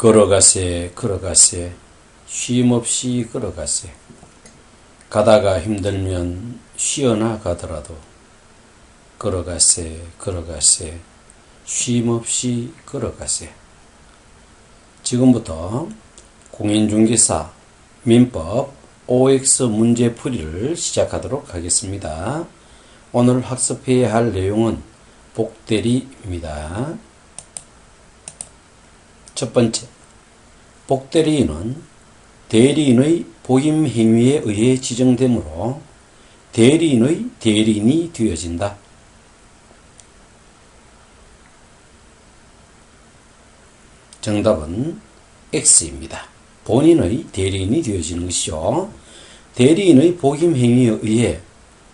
걸어가세, 걸어가세, 쉼없이 걸어가세. 가다가 힘들면 쉬어나 가더라도 걸어가세, 걸어가세, 쉼없이 걸어가세. 지금부터 공인중개사 민법 OX 문제풀이를 시작하도록 하겠습니다. 오늘 학습해야 할 내용은 복대리입니다. 첫 번째, 복대리인은 대리인의 보임 행위에 의해 지정되므로 대리인의 대리인이 되어진다. 정답은 X입니다. 본인의 대리인이 되어지는 것이죠. 대리인의 복임 행위에 의해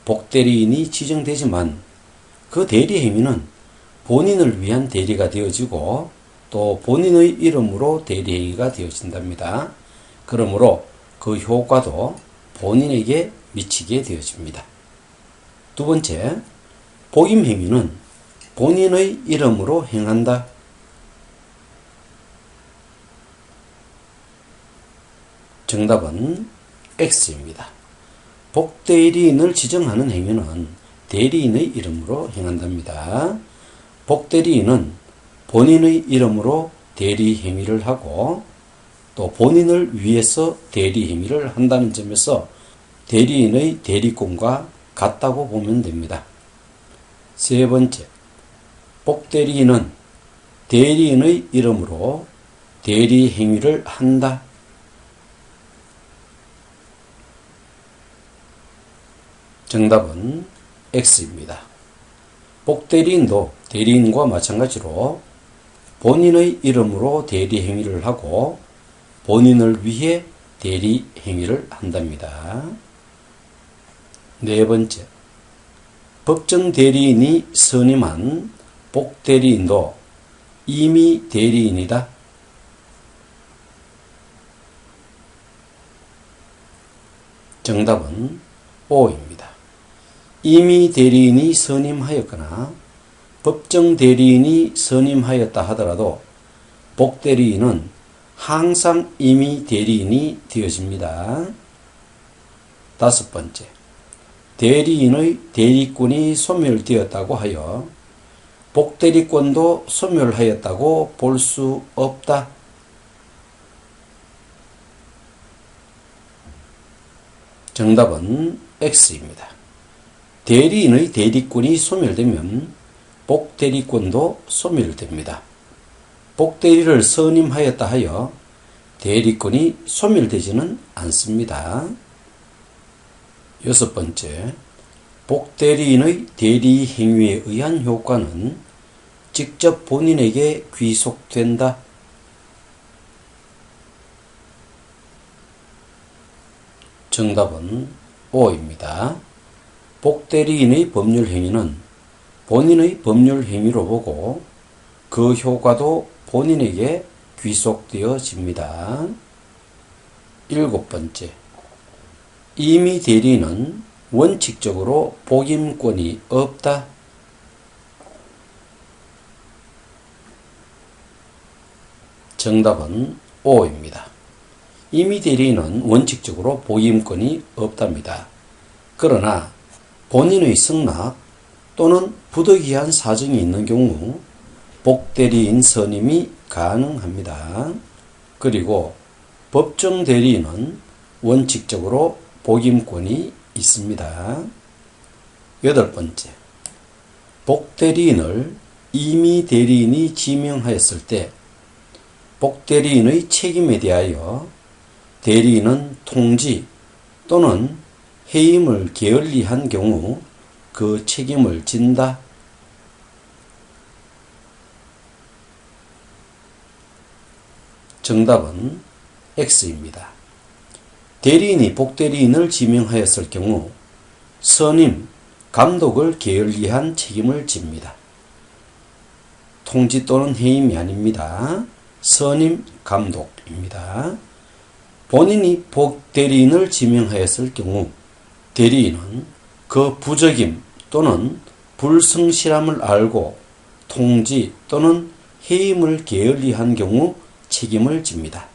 복대리인이 지정되지만 그 대리 행위는 본인을 위한 대리가 되어지고 또 본인의 이름으로 대리행위가 되어진답니다. 그러므로 그 효과도 본인에게 미치게 되어집니다. 두 번째, 복임 행위는 본인의 이름으로 행한다. 정답은 X입니다. 복대리인을 지정하는 행위는 대리인의 이름으로 행한답니다. 복대리인은 본인의 이름으로 대리 행위를 하고 또 본인을 위해서 대리 행위를 한다는 점에서 대리인의 대리권과 같다고 보면 됩니다. 세 번째, 복대리인은 대리인의 이름으로 대리 행위를 한다. 정답은 X입니다. 복대리인도 대리인과 마찬가지로 본인의 이름으로 대리 행위를 하고 본인을 위해 대리 행위를 한답니다. 네 번째. 법정 대리인이 선임한 복대리인도 이미 대리인이다. 정답은 O입니다. 이미 대리인이 선임하였거나 법정 대리인이 선임하였다 하더라도 복대리인은 항상 이미 대리인이 되어집니다. 다섯 번째. 대리인의 대리권이 소멸되었다고 하여 복대리권도 소멸하였다고 볼 수 없다. 정답은 X입니다. 대리인의 대리권이 소멸되면 복대리권도 소멸됩니다. 복대리를 선임하였다 하여 대리권이 소멸되지는 않습니다. 여섯 번째, 복대리인의 대리 행위에 의한 효과는 직접 본인에게 귀속된다. 정답은 O입니다. 복대리인의 법률 행위는 본인의 법률 행위로 보고 그 효과도 본인에게 귀속되어집니다. 일곱 번째. 이미 대리는 원칙적으로 복임권이 없다. 정답은 O입니다. 이미 대리인은 원칙적으로 복임권이 없답니다. 그러나 본인의 승낙 또는 부득이한 사정이 있는 경우 복대리인 선임이 가능합니다. 그리고 법정 대리인은 원칙적으로 복임권이 있습니다. 여덟 번째. 복대리인을 이미 대리인이 지명하였을 때 복대리인의 책임에 대하여 대리인은 통지 또는 해임을 게을리한 경우 그 책임을 진다. 정답은 X입니다. 대리인이 복대리인을 지명하였을 경우 선임, 감독을 게을리한 책임을 집니다. 통지 또는 해임이 아닙니다. 선임, 감독입니다. 본인이 복대리인을 지명하였을 경우 대리인은 그 부적임 또는 불성실함을 알고 통지 또는 해임을 게을리한 경우 책임을 집니다.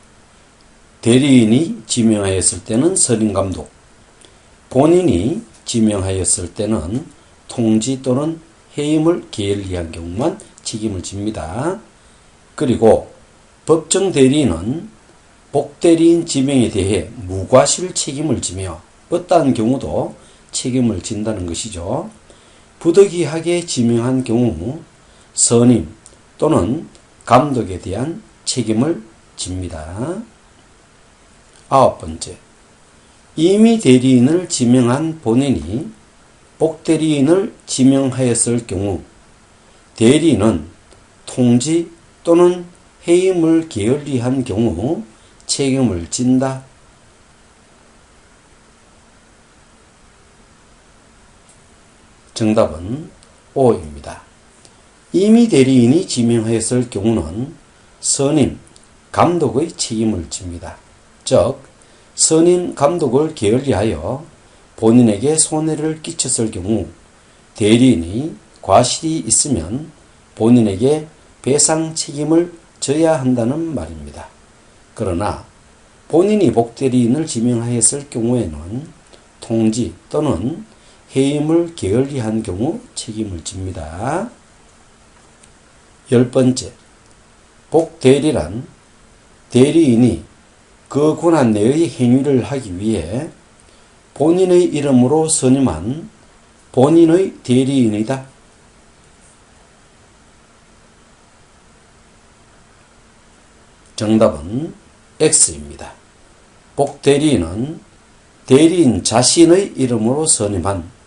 대리인이 지명하였을 때는 선임감독, 본인이 지명하였을 때는 통지 또는 해임을 게을리한 경우만 책임을 집니다. 그리고 법정 대리인은 복대리인 지명에 대해 무과실 책임을 지며 어떠한 경우도 책임을 진다는 것이죠. 부득이하게 지명한 경우 선임 또는 감독에 대한 책임을 집니다. 아홉 번째. 이미 대리인을 지명한 본인이 복대리인을 지명하였을 경우 대리인은 통지 또는 해임을 게을리한 경우 책임을 진다. 정답은 5입니다. 이미 대리인이 지명하였을 경우는 선임, 감독의 책임을 집니다. 즉, 선임 감독을 게을리하여 본인에게 손해를 끼쳤을 경우 대리인이 과실이 있으면 본인에게 배상 책임을 져야 한다는 말입니다. 그러나 본인이 복대리인을 지명하였을 경우에는 통지 또는 해임을 게을리 한 경우 책임을 집니다. 열 번째, 복대리란 대리인이 그 권한 내의 행위를 하기 위해 본인의 이름으로 선임한 본인의 대리인이다. 정답은 X입니다. 복대리인은 대리인 자신의 이름으로 선임한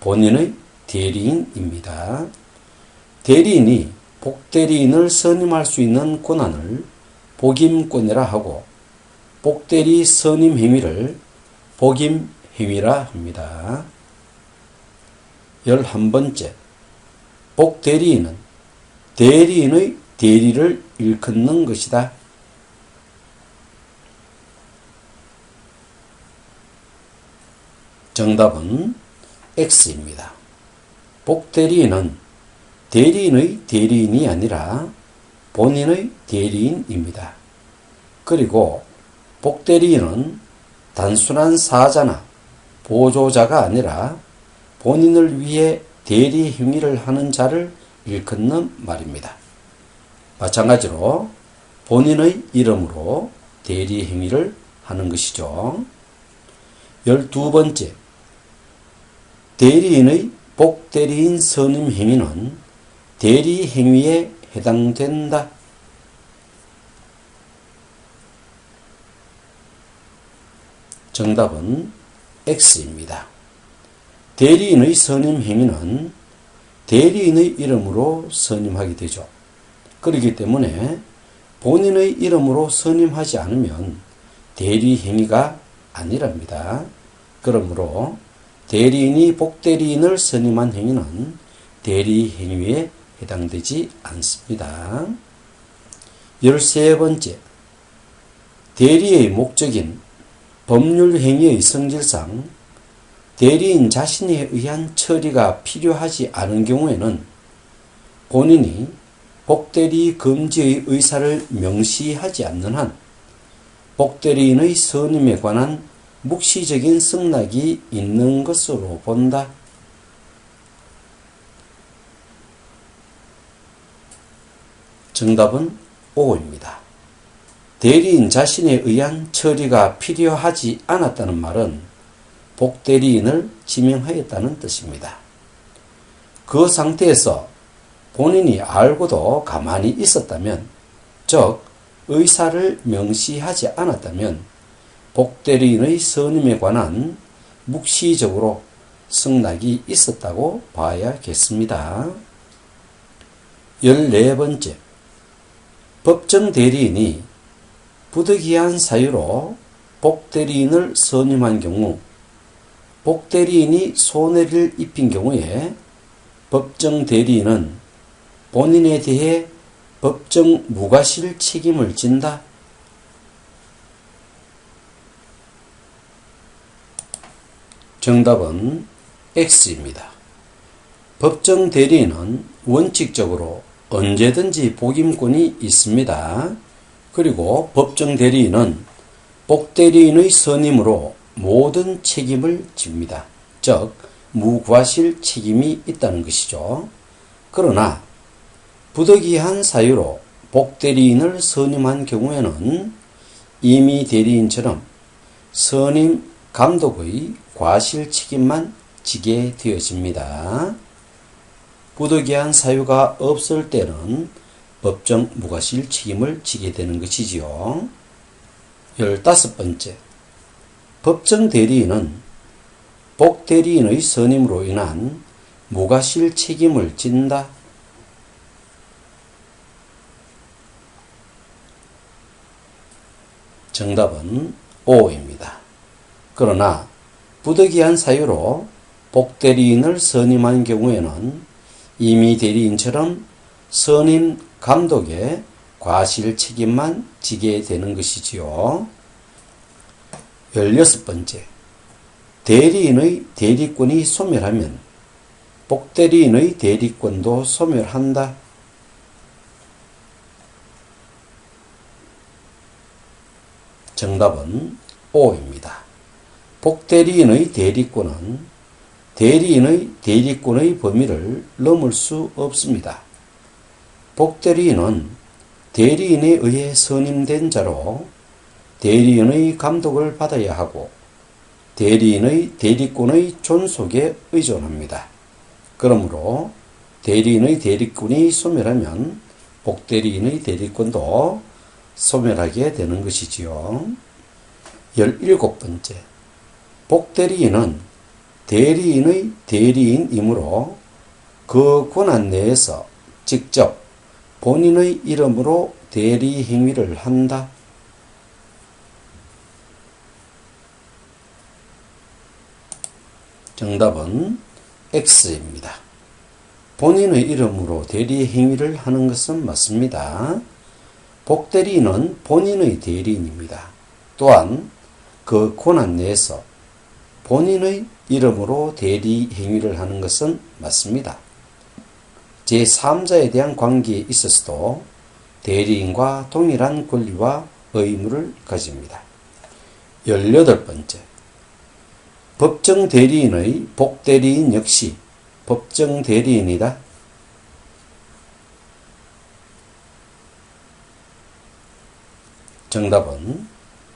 본인의 대리인입니다. 대리인이 복대리인을 선임할 수 있는 권한을 복임권이라 하고 복대리 선임 행위를 복임 행위라 합니다. 열한 번째, 복대리인은 대리인의 대리를 일컫는 것이다. 정답은 X입니다. 복대리인은 대리인의 대리인이 아니라 본인의 대리인입니다. 그리고 복대리인은 단순한 사자나 보조자가 아니라 본인을 위해 대리 행위를 하는 자를 일컫는 말입니다. 마찬가지로 본인의 이름으로 대리 행위를 하는 것이죠. 열두 번째, 대리인의 복대리인 선임 행위는 대리 행위에 해당된다. 정답은 X입니다. 대리인의 선임 행위는 대리인의 이름으로 선임하게 되죠. 그렇기 때문에 본인의 이름으로 선임하지 않으면 대리 행위가 아니랍니다. 그러므로 대리인이 복대리인을 선임한 행위는 대리 행위에 해당되지 않습니다. 열세 번째, 대리의 목적인 법률 행위의 성질상 대리인 자신에 의한 처리가 필요하지 않은 경우에는 본인이 복대리 금지의 의사를 명시하지 않는 한 복대리인의 선임에 관한 묵시적인 승낙이 있는 것으로 본다. 정답은 5입니다. 대리인 자신에 의한 처리가 필요하지 않았다는 말은 복대리인을 지명하였다는 뜻입니다. 그 상태에서 본인이 알고도 가만히 있었다면, 즉, 의사를 명시하지 않았다면, 복대리인의 선임에 관한 묵시적으로 승낙이 있었다고 봐야겠습니다. 14번째. 법정 대리인이 부득이한 사유로 복대리인을 선임한 경우 복대리인이 손해를 입힌 경우에 법정 대리인은 본인에 대해 법정 무과실 책임을 진다. 정답은 X입니다. 법정 대리인은 원칙적으로 언제든지 복임권이 있습니다. 그리고 법정 대리인은 복대리인의 선임으로 모든 책임을 집니다. 즉, 무과실 책임이 있다는 것이죠. 그러나 부득이한 사유로 복대리인을 선임한 경우에는 이미 대리인처럼 선임 감독의 과실 책임만 지게 되어집니다. 부득이한 사유가 없을 때는 법정 무과실 책임을 지게 되는 것이지요. 열다섯 번째, 법정 대리인은 복대리인의 선임으로 인한 무과실 책임을 진다. 정답은 O입니다. 그러나 부득이한 사유로 복대리인을 선임한 경우에는 이미 대리인처럼 선임 감독의 과실 책임만 지게 되는 것이지요. 16번째. 대리인의 대리권이 소멸하면 복대리인의 대리권도 소멸한다. 정답은 O입니다. 복대리인의 대리권은 대리인의 대리권의 범위를 넘을 수 없습니다. 복대리인은 대리인에 의해 선임된 자로 대리인의 감독을 받아야 하고 대리인의 대리권의 존속에 의존합니다. 그러므로 대리인의 대리권이 소멸하면 복대리인의 대리권도 소멸하게 되는 것이지요. 17번째. 복대리인은 대리인의 대리인이므로 그 권한 내에서 직접 본인의 이름으로 대리 행위를 한다. 정답은 X입니다. 본인의 이름으로 대리 행위를 하는 것은 맞습니다. 복대리인은 본인의 대리인입니다. 또한 그 권한 내에서 본인의 이름으로 대리 행위를 하는 것은 맞습니다. 제3자에 대한 관계에 있어서도 대리인과 동일한 권리와 의무를 가집니다. 18번째. 법정 대리인의 복대리인 역시 법정 대리인이다. 정답은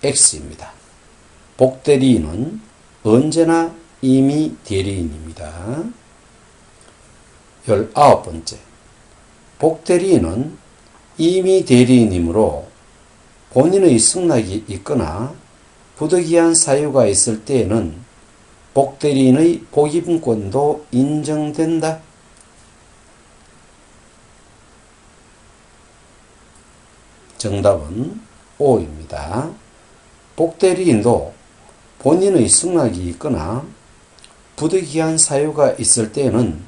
X입니다. 복대리인은 언제나 이미 대리인입니다. 19번째. 복대리인은 이미 대리인이므로 본인의 승낙이 있거나 부득이한 사유가 있을 때에는 복대리인의 복임권도 인정된다. 정답은 O입니다. 복대리인도 본인의 승낙이 있거나 부득이한 사유가 있을 때에는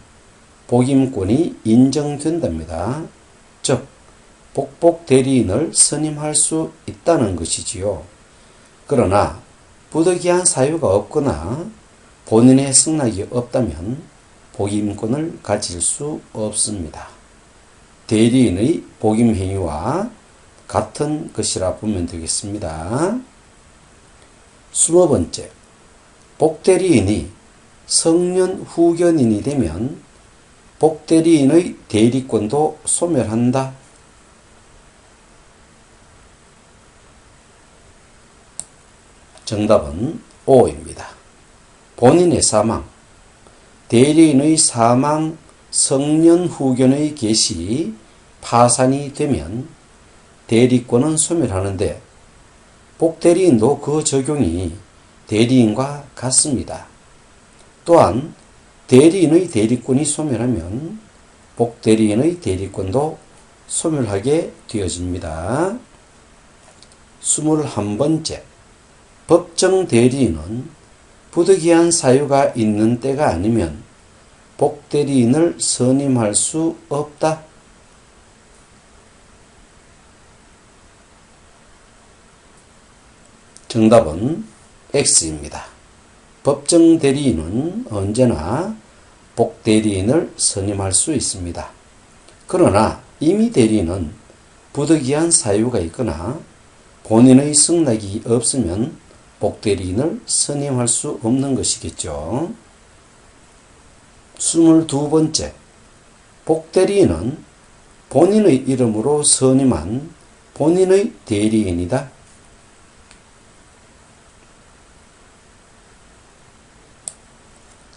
복임권이 인정된답니다. 즉, 복복 대리인을 선임할 수 있다는 것이지요. 그러나 부득이한 사유가 없거나 본인의 승낙이 없다면 복임권을 가질 수 없습니다. 대리인의 복임 행위와 같은 것이라 보면 되겠습니다. 스무 번째, 복대리인이 성년 후견인이 되면 복대리인의 대리권도 소멸한다. 정답은 O입니다. 본인의 사망, 대리인의 사망 성년 후견의 개시 파산이 되면 대리권은 소멸하는데 복대리인도 그 적용이 대리인과 같습니다. 또한 대리인의 대리권이 소멸하면 복대리인의 대리권도 소멸하게 되어집니다. 21번째. 법정 대리인은 부득이한 사유가 있는 때가 아니면 복대리인을 선임할 수 없다. 정답은 X입니다. 법정 대리인은 언제나 복 대리인을 선임할 수 있습니다. 그러나 임의 대리인은 부득이한 사유가 있거나 본인의 승낙이 없으면 복 대리인을 선임할 수 없는 것이겠죠. 22번째, 복 대리인은 본인의 이름으로 선임한 본인의 대리인이다.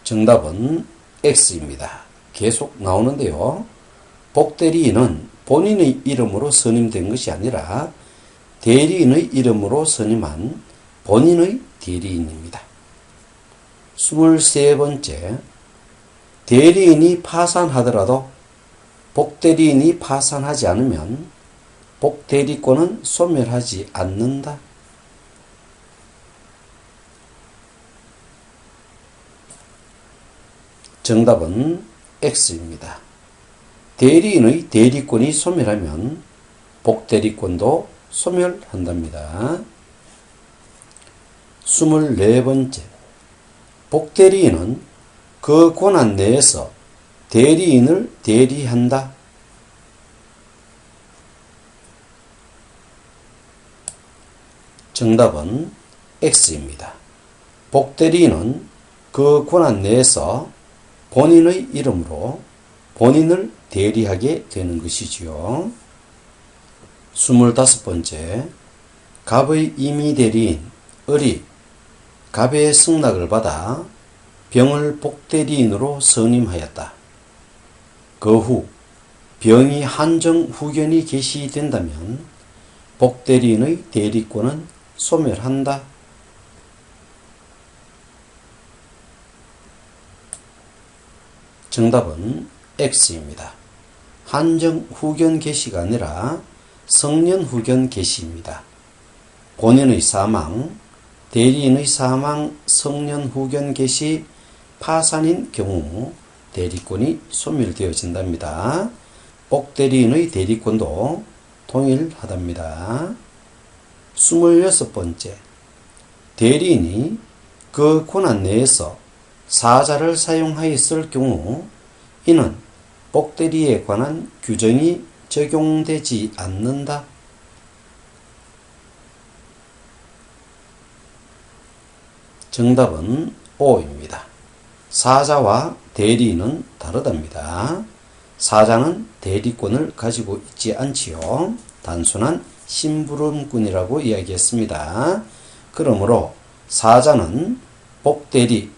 정답은 X입니다. 계속 나오는데요. 복대리인은 본인의 이름으로 선임된 것이 아니라 대리인의 이름으로 선임한 본인의 대리인입니다. 23번째, 대리인이 파산하더라도 복대리인이 파산하지 않으면 복대리권은 소멸하지 않는다. 정답은 X입니다. 대리인의 대리권이 소멸하면 복대리권도 소멸한답니다. 24번째. 복대리인은 그 권한 내에서 대리인을 대리한다. 정답은 X입니다. 복대리인은 그 권한 내에서 본인의 이름으로 본인을 대리하게 되는 것이지요. 25번째. 갑의 임의 대리인, 을이 갑의 승낙을 받아 병을 복대리인으로 선임하였다. 그 후 병이 한정 후견이 개시된다면 복대리인의 대리권은 소멸한다. 정답은 X입니다. 한정 후견 개시가 아니라 성년 후견 개시입니다. 본인의 사망, 대리인의 사망, 성년 후견 개시, 파산인 경우 대리권이 소멸되어진답니다. 복대리인의 대리권도 동일하답니다. 26번째. 대리인이 그 권한 내에서 사자를 사용하였을 경우 이는 복대리에 관한 규정이 적용되지 않는다. 정답은 O입니다. 사자와 대리인은 다르답니다. 사자는 대리권을 가지고 있지 않지요. 단순한 심부름꾼이라고 이야기했습니다. 그러므로 사자는 복대리,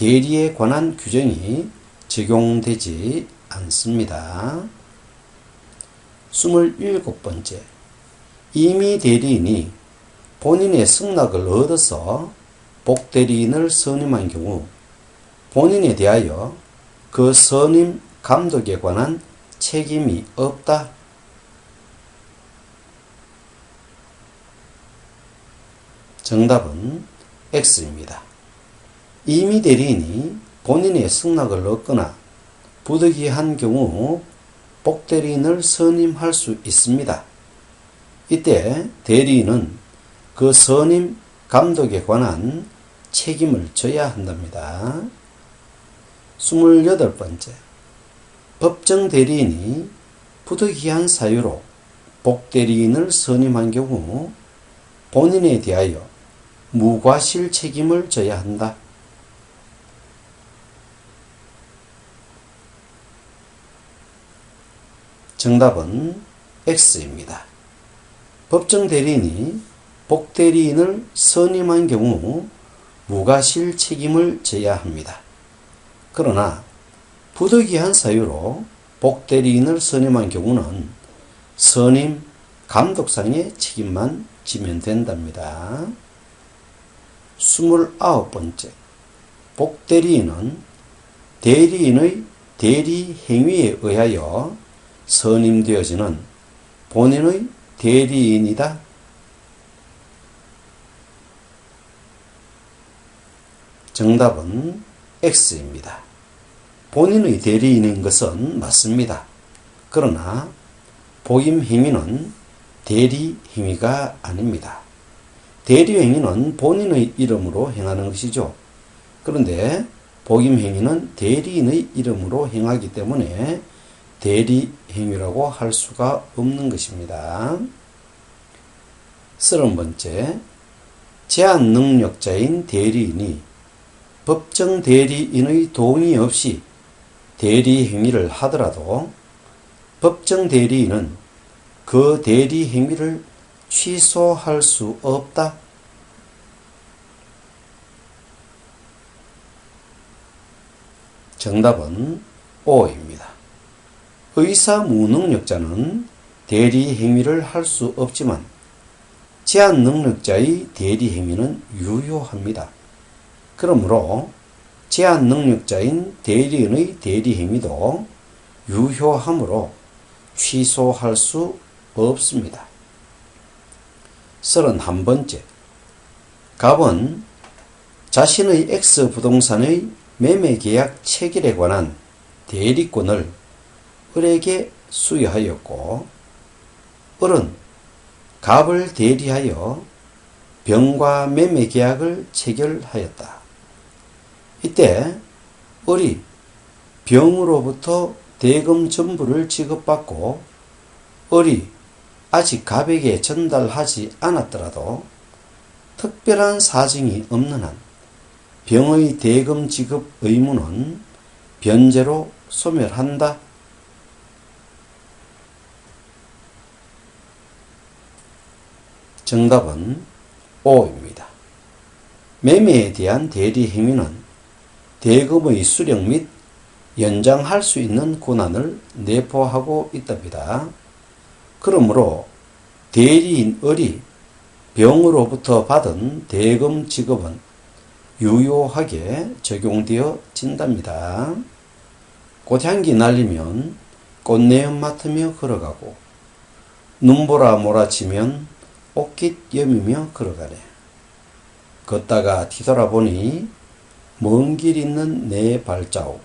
대리에 관한 규정이 적용되지 않습니다. 27번째. 이미 대리인이 본인의 승낙을 얻어서 복대리인을 선임한 경우 본인에 대하여 그 선임 감독에 관한 책임이 없다. 정답은 X입니다. 이미 대리인이 본인의 승낙을 얻거나 부득이한 경우 복대리인을 선임할 수 있습니다. 이때 대리인은 그 선임 감독에 관한 책임을 져야 한답니다. 28번째. 법정 대리인이 부득이한 사유로 복대리인을 선임한 경우 본인에 대하여 무과실 책임을 져야 한다. 정답은 X입니다. 법정 대리인이 복대리인을 선임한 경우 무과실 책임을 져야 합니다. 그러나 부득이한 사유로 복대리인을 선임한 경우는 선임 감독상의 책임만 지면 된답니다. 29번째. 복대리인은 대리인의 대리 행위에 의하여 선임되어지는 본인의 대리인이다. 정답은 X입니다. 본인의 대리인인 것은 맞습니다. 그러나 복임 행위는 대리 행위가 아닙니다. 대리 행위는 본인의 이름으로 행하는 것이죠. 그런데 복임 행위는 대리인의 이름으로 행하기 때문에 대리 행위라고 할 수가 없는 것입니다. 서른 번째, 제한 능력자인 대리인이 법정 대리인의 동의 없이 대리 행위를 하더라도 법정 대리인은 그 대리 행위를 취소할 수 없다. 정답은 O입니다. 의사 무능력자는 대리 행위를 할 수 없지만 제한 능력자의 대리 행위는 유효합니다. 그러므로 제한 능력자인 대리인의 대리 행위도 유효하므로 취소할 수 없습니다. 31번째. 갑은 자신의 X 부동산의 매매 계약 체결에 관한 대리권을 을에게 수여하였고, 을은 갑을 대리하여 병과 매매 계약을 체결하였다. 이때 을이 병으로부터 대금 전부를 지급받고 을이 아직 갑에게 전달하지 않았더라도 특별한 사정이 없는 한 병의 대금 지급 의무는 변제로 소멸한다. 정답은 O입니다. 매매에 대한 대리 행위는 대금의 수령 및 연장할 수 있는 권한을 내포하고 있답니다. 그러므로 대리인 을이 병으로부터 받은 대금 지급은 유효하게 적용되어진답니다. 꽃향기 날리면 꽃내음 맡으며 걸어가고 눈보라 몰아치면 옷깃 여미며 걸어가네. 걷다가 뒤돌아보니 먼 길 있는 내 발자국.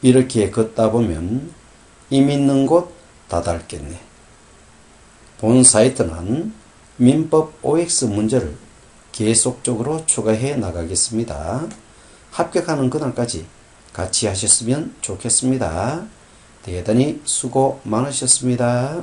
이렇게 걷다 보면 임 있는 곳 다닳겠네. 본 사이트는 민법 OX 문제를 계속적으로 추가해 나가겠습니다. 합격하는 그날까지 같이 하셨으면 좋겠습니다. 대단히 수고 많으셨습니다.